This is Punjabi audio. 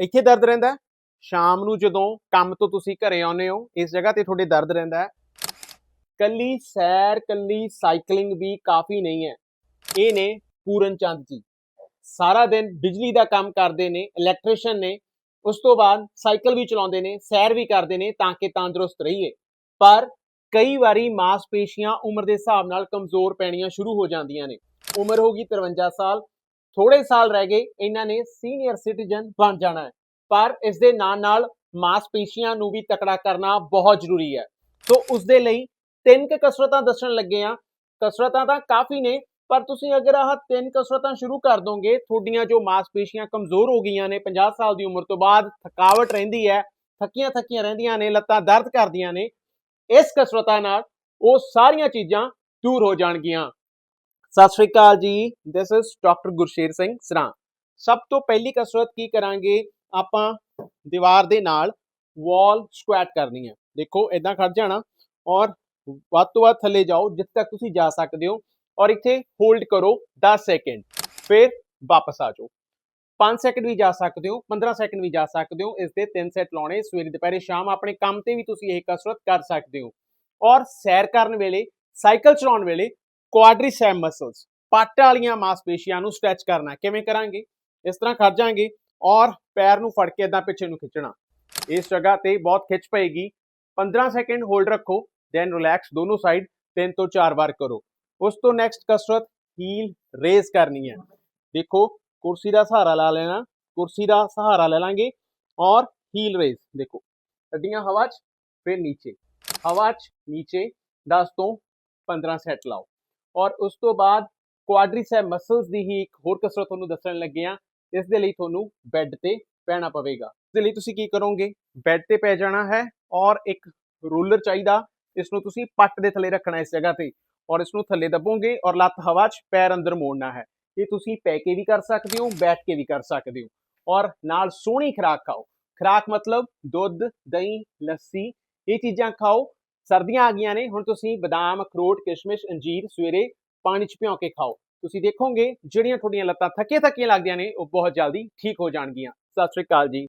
ਇੱਥੇ ਦਰਦ ਰਹਿੰਦਾ ਸ਼ਾਮ ਨੂੰ ਜਦੋਂ ਕੰਮ ਤੋਂ ਤੁਸੀਂ ਘਰੇ ਆਉਂਦੇ ਹੋ, ਇਸ ਜਗ੍ਹਾ ਤੇ ਤੁਹਾਡੇ ਦਰਦ ਰਹਿੰਦਾ ਹੈ? ਕੱਲੀ ਸੈਰ, ਕੱਲੀ ਸਾਈਕਲਿੰਗ ਵੀ ਕਾਫੀ ਨਹੀਂ ਹੈ। ਇਹ ਨੇ ਪੂਰਨ ਚੰਦ ਜੀ। ਸਾਰਾ ਦਿਨ ਬਿਜਲੀ ਦਾ ਕੰਮ ਕਰਦੇ ਨੇ, ਇਲੈਕਟ੍ਰੀਸ਼ੀਅਨ ਨੇ, ਉਸ ਤੋਂ ਬਾਅਦ ਸਾਈਕਲ ਵੀ ਚਲਾਉਂਦੇ ਨੇ, ਸੈਰ ਵੀ ਕਰਦੇ ਨੇ ਤਾਂ ਕਿ ਤੰਦਰੁਸਤ ਰਹੀਏ। ਪਰ ਕਈ ਵਾਰੀ ਮਾਸਪੇਸ਼ੀਆਂ ਉਮਰ ਦੇ ਹਿਸਾਬ ਨਾਲ ਕਮਜ਼ੋਰ ਪੈਣੀਆਂ ਸ਼ੁਰੂ ਹੋ ਜਾਂਦੀਆਂ ਨੇ। ਉਮਰ ਹੋ ਗਈ 53 ਸਾਲ ਥੋੜੇ ਸਾਲ ਰਹਿ ਗਏ, ਇਹਨਾਂ ਨੇ ਸੀਨੀਅਰ ਸਿਟੀਜ਼ਨ ਬਣ ਜਾਣਾ ਹੈ। ਪਰ ਇਸ ਦੇ ਨਾਲ ਨਾਲ ਮਾਸਪੇਸ਼ੀਆਂ ਨੂੰ ਵੀ ਤਕੜਾ ਕਰਨਾ ਬਹੁਤ ਜ਼ਰੂਰੀ ਹੈ। ਸੋ ਉਸ ਦੇ ਲਈ ਤਿੰਨ ਕੁ ਕਸਰਤਾਂ ਦੱਸਣ ਲੱਗੇ ਆ ਕਸਰਤਾਂ ਤਾਂ ਕਾਫੀ ਨੇ, ਪਰ ਤੁਸੀਂ ਅਗਰ ਆਹ ਤਿੰਨ ਕਸਰਤਾਂ ਸ਼ੁਰੂ ਕਰ ਦੋਗੇ, ਤੁਹਾਡੀਆਂ ਜੋ ਮਾਸਪੇਸ਼ੀਆਂ ਕਮਜ਼ੋਰ ਹੋ ਗਈਆਂ ਨੇ 50 ਸਾਲ ਦੀ ਉਮਰ ਤੋਂ ਬਾਅਦ ਥਕਾਵਟ ਰਹਿੰਦੀ ਹੈ ਥੱਕੀਆਂ ਥੱਕੀਆਂ ਰਹਿੰਦੀਆਂ ਨੇ, ਲੱਤਾਂ ਦਰਦ ਕਰਦੀਆਂ ਨੇ, ਇਸ ਕਸਰਤਾਂ ਨਾਲ ਉਹ ਸਾਰੀਆਂ ਚੀਜ਼ਾਂ ਦੂਰ ਹੋ ਜਾਣਗੀਆਂ। ਸਤਿ ਸ਼੍ਰੀ ਅਕਾਲ ਜੀ। This is doctor Gursher Singh Sran. ਸਭ ਤੋਂ ਪਹਿਲੀ ਕਸਰਤ ਕੀ ਕਰਾਂਗੇ? ਆਪਾਂ ਦੀਵਾਰ ਦੇ ਨਾਲ ਵਾਲ ਸਕੁਐਟ ਕਰਨੀ ਹੈ। ਦੇਖੋ ਇਦਾਂ ਖੜ ਜਾਣਾ ਔਰ ਵੱਧ ਤੋਂ ਵੱਧ ਥੱਲੇ ਜਾਓ, ਜਿੱਥੇ ਤੱਕ ਤੁਸੀਂ ਜਾ ਸਕਦੇ ਹੋ ਔਰ ਇੱਥੇ ਹੋਲਡ ਕਰੋ 10 ਸੈਕਿੰਡ ਫਿਰ ਵਾਪਸ ਆ ਜਾਓ। 5 ਸੈਕਿੰਡ ਵੀ ਜਾ ਸਕਦੇ ਹੋ 15 ਸੈਕਿੰਡ ਵੀ ਜਾ ਸਕਦੇ ਹੋ, ਇਸ ਦੇ 3 ਸੈਟ ਲਾਉਣੇ। ਸਵੇਰੇ, ਦੁਪਹਿਰੇ, ਸ਼ਾਮ ਆਪਣੇ ਕੰਮ ਤੇ ਵੀ ਤੁਸੀਂ ਇਹ ਕਸਰਤ ਕਰ ਸਕਦੇ ਹੋ। ਔਰ ਸੈਰ ਕਰਨ ਵੇਲੇ, ਸਾਈਕਲ ਚਲਾਉਣ ਵੇਲੇ ਕੁਆਡਰੀਸੈਪ ਮਸਲਸ ਪੱਟ ਵਾਲੀਆਂ ਮਾਸਪੇਸ਼ੀਆਂ ਨੂੰ ਸਟ੍ਰੈਚ ਕਰਨਾ ਕਿਵੇਂ ਕਰਾਂਗੇ? ਇਸ ਤਰ੍ਹਾਂ ਖੜ ਜਾਾਂਗੇ ਔਰ ਪੈਰ ਨੂੰ ਫੜ ਕੇ ਇਦਾਂ ਪਿੱਛੇ ਨੂੰ ਖਿੱਚਣਾ। ਇਸ ਜਗ੍ਹਾ ਤੇ ਬਹੁਤ ਖਿੱਚ ਪਏਗੀ। 15 ਸੈਕਿੰਡ ਹੋਲਡ ਰੱਖੋ ਦੈਨ ਰਿਲੈਕਸ ਦੋਨੋਂ ਸਾਈਡ 3 ਤੋਂ 4 ਵਾਰ ਕਰੋ। ਉਸ ਤੋਂ ਨੈਕਸਟ ਕਸਰਤ ਹੀਲ ਰੇਜ਼ ਕਰਨੀ ਹੈ। ਦੇਖੋ, ਕੁਰਸੀ ਦਾ ਸਹਾਰਾ ਲਾ ਲੈਣਾ, ਕੁਰਸੀ ਦਾ ਸਹਾਰਾ ਲੈ ਲਾਂਗੇ ਔਰ ਹੀਲ ਰੇਜ਼ ਦੇਖੋ। ਅੱਡੀਆਂ ਹਵਾ 'ਚ, ਫਿਰ ਨੀਚੇ। ਹਵਾ 'ਚ, ਨੀਚੇ 10 ਤੋਂ 15 ਸੈਟ ਲਾਓ। ਔਰ ਉਸ ਤੋਂ ਬਾਅਦ ਕੁਆਡਰੀਸੈਪ ਮਸਲਸ ਦੀ ਹੀ ਇੱਕ ਹੋਰ ਕਸਰਤ ਤੁਹਾਨੂੰ ਦੱਸਣ ਲੱਗੇ ਆ ਇਸ ਦੇ ਲਈ ਤੁਹਾਨੂੰ ਬੈੱਡ ਤੇ ਪੈਣਾ ਪਵੇਗਾ। ਇਸ ਦੇ ਲਈ ਤੁਸੀਂ ਕੀ ਕਰੋਗੇ? ਬੈੱਡ ਤੇ ਪੈ ਜਾਣਾ ਹੈ ਔਰ ਇੱਕ ਰੂਲਰ ਚਾਹੀਦਾ ਇਸ ਨੂੰ ਤੁਸੀਂ ਪੱਟ ਦੇ ਥੱਲੇ ਰੱਖਣਾ ਇਸ ਜਗ੍ਹਾ ਤੇ ਔਰ ਇਸ ਨੂੰ ਥੱਲੇ ਦੱਬੋਗੇ ਔਰ ਲੱਤ ਹਵਾ 'ਚ ਪੈਰ ਅੰਦਰ ਮੋੜਨਾ ਹੈ। ਇਹ ਤੁਸੀਂ ਪੈ ਕੇ ਵੀ ਕਰ ਸਕਦੇ ਹੋ, ਬੈਠ ਕੇ ਵੀ ਕਰ ਸਕਦੇ ਹੋ ਔਰ ਨਾਲ ਸੋਹਣੀ ਖੁਰਾਕ ਖਾਓ। ਖੁਰਾਕ ਮਤਲਬ ਦੁੱਧ, ਦਹੀਂ, ਲੱਸੀ, ਇਹ ਚੀਜ਼ਾਂ ਖਾਓ ਸਰਦੀਆਂ ਆ ਗਈਆਂ ਨੇ, ਹੁਣ ਤੁਸੀਂ ਬਦਾਮ, ਅਖਰੋਟ, ਕਿਸ਼ਮਿਸ਼, ਅੰਜੀਰ ਸਵੇਰੇ ਪਾਣੀ 'ਚ ਭਿਓ ਕੇ ਖਾਓ। ਤੁਸੀਂ ਦੇਖੋਗੇ ਜਿਹੜੀਆਂ ਤੁਹਾਡੀਆਂ ਲੱਤਾਂ ਥੱਕੇ ਥੱਕੀਆਂ ਲੱਗਦੀਆਂ ਨੇ, ਉਹ ਬਹੁਤ ਜਲਦੀ ਠੀਕ ਹੋ ਜਾਣਗੀਆਂ। ਸਤਿ ਸ਼੍ਰੀ ਅਕਾਲ ਜੀ।